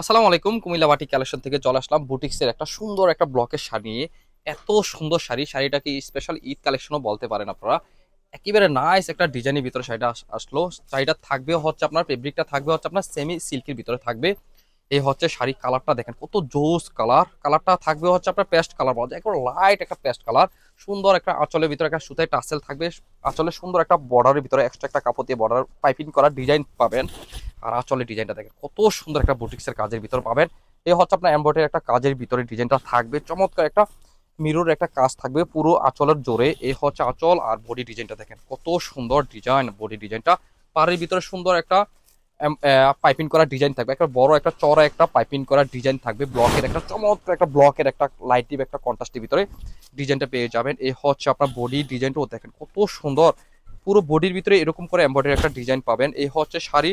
আসসালামু আলাইকুম, কুমিল্লা বাটি কালেকশন থেকে চলে আসলাম বুটিক্সের একটা সুন্দর একটা ব্লকের শাড়ি নিয়ে। এত সুন্দর শাড়ি, শাড়িটাকে স্পেশাল ঈদ কালেকশনও বলতে পারেন আপনারা। একেবারে নাইস একটা ডিজাইনের ভিতরে শাড়িটা আসলো। শাড়িটা থাকবে হচ্ছে আপনার ফেব্রিকটা থাকবে হচ্ছে আপনার সেমি সিল্কের ভিতরে থাকবে। এই হচ্ছে শাড়ি কালারটা দেখেন, কত জোস কালার। কালারটা থাকবে হচ্ছে আপনার পেস্ট কালার পাওয়া যায় লাইট একটা পেস্ট কালার। সুন্দর একটা আঁচলের ভিতরে একটা সুতায় টাসেল থাকবে, আঁচলে সুন্দর একটা বর্ডারের ভিতরে এক্সট্রা একটা কাপড় দিয়ে বর্ডার পাইপিং করা ডিজাইন পাবেন। আর আঁচলের ডিজাইনটা দেখেন, কত সুন্দর একটা বুটিক্সের কাজের ভিতর পাবেন। এই হচ্ছে আপনার এমব্রয়ডারি একটা কাজের ভিতরে ডিজাইনটা থাকবে, চমৎকার একটা মিরর একটা কাজ থাকবে পুরো আঁচলের জোরে। এই হচ্ছে আঁচল আর বডি ডিজাইনটা দেখেন, কত সুন্দর ডিজাইন বডি ডিজাইনটা পাড়ের ভিতরে সুন্দর একটা পাইপিং করা ডিজাইন থাকবে। একটা বড়, একটা চড়া একটা পাইপিং করা ডিজাইন থাকবে ব্লকের একটা চমৎকার একটা ব্লকের একটা লাইটিভ একটা কন্ট্রাস্টের ভিতরে ডিজাইনটা পেয়ে যাবেন। এই হচ্ছে আপনার বডি ডিজাইনটাও দেখেন কত সুন্দর। পুরো বডির ভিতরে এরকম করে এমব্রয়ডারি একটা ডিজাইন পাবেন। এই হচ্ছে শাড়ি,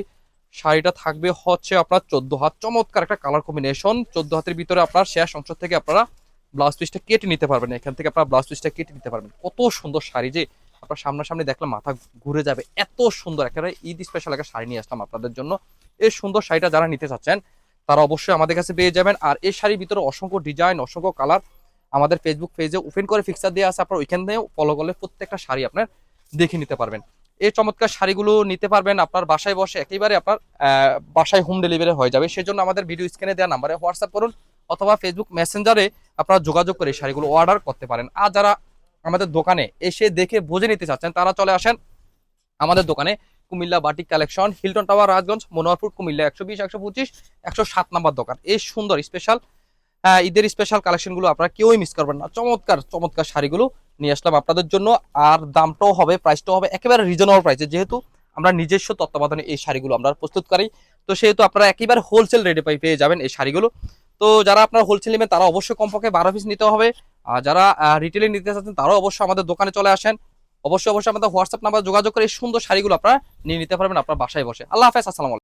শাড়িটা থাকবে হচ্ছে আপনার চোদ্দ হাত। চমৎকার একটা কালার কম্বিনেশন চোদ্দ হাতের ভিতরে আপনার শেষ অংশ থেকে আপনারা ব্লাউজ পিসটা কেটে নিতে পারবেন। এখান থেকে আপনার ব্লাউজ পিসটা কেটে নিতে পারবেন। কত সুন্দর শাড়ি যে আপনার সামনাসামনি দেখলে মাথা ঘুরে যাবে। এত সুন্দর একেবারে ঈদ স্পেশাল একটা শাড়ি নিয়ে আসলাম আপনাদের জন্য। এই সুন্দর শাড়িটা যারা নিতে চাচ্ছেন, তারা অবশ্যই আমাদের কাছে পেয়ে যাবেন। আর এই শাড়ির ভিতরে অসংখ্য ডিজাইন অসংখ্য কালার আমাদের ফেসবুক পেজে ওপেন করে ফিক্সার দেওয়া আছে। আপনার ওইখান থেকে ফলো করলে প্রত্যেকটা শাড়ি আপনার দেখে নিতে পারবেন। এই চমৎকার শাড়িগুলো নিতে পারবেন আপনার বাসায় বসে, একেবারে আপনার বাসায় হোম ডেলিভারি হয়ে যাবে। সেজন্য আমাদের ভিডিও স্ক্রিনে দেওয়া নাম্বারে হোয়াটসঅ্যাপ করুন অথবা ফেসবুক মেসেঞ্জারে আপনারা যোগাযোগ করে শাড়িগুলো অর্ডার করতে পারেন। আর যারা আমাদের দোকানে এসে দেখে বুঝে নিতে চাচ্ছেন, তারা চলে আসেন আমাদের দোকানে, Comilla batik collection, Hilton tower, Rajganj Monoharpur Comilla একশো বিশ, একশো পঁচিশ, একশো সাত নাম্বার দোকান। এই সুন্দর স্পেশাল হ্যাঁ ঈদের স্পেশাল কালেকশনগুলো আপনারা কেউই মিস করবেন না। চমৎকার চমৎকার শাড়িগুলো নিয়ে আসলাম আপনাদের জন্য। আর দামটাও হবে প্রাইসটাও হবে একেবারে রিজনেবল প্রাইসে যেহেতু আমরা নিজস্ব তত্ত্বাবধানে এই শাড়িগুলো আমরা প্রস্তুত করি, তো সেহেতু আপনারা একেবারে হোলসেল রেটে পেয়ে যাবেন এই শাড়িগুলো। তো যারা আপনার হোলসেল নেবেন, তারা অবশ্যই কমপক্ষে বারো পিস নিতে হবে। যারা রিটেলে নিতে চাচ্ছেন, তারাও অবশ্যই আমাদের দোকানে চলে আসেন। অবশ্যই অবশ্যই আমাদের হোয়াটসঅ্যাপ নাম্বার যোগাযোগ করে এই সুন্দর শাড়িগুলো আপনারা নিয়ে নিতে পারবেন, আপনার বাসায় বসে। আল্লাহ হাফেজ, আসসালামু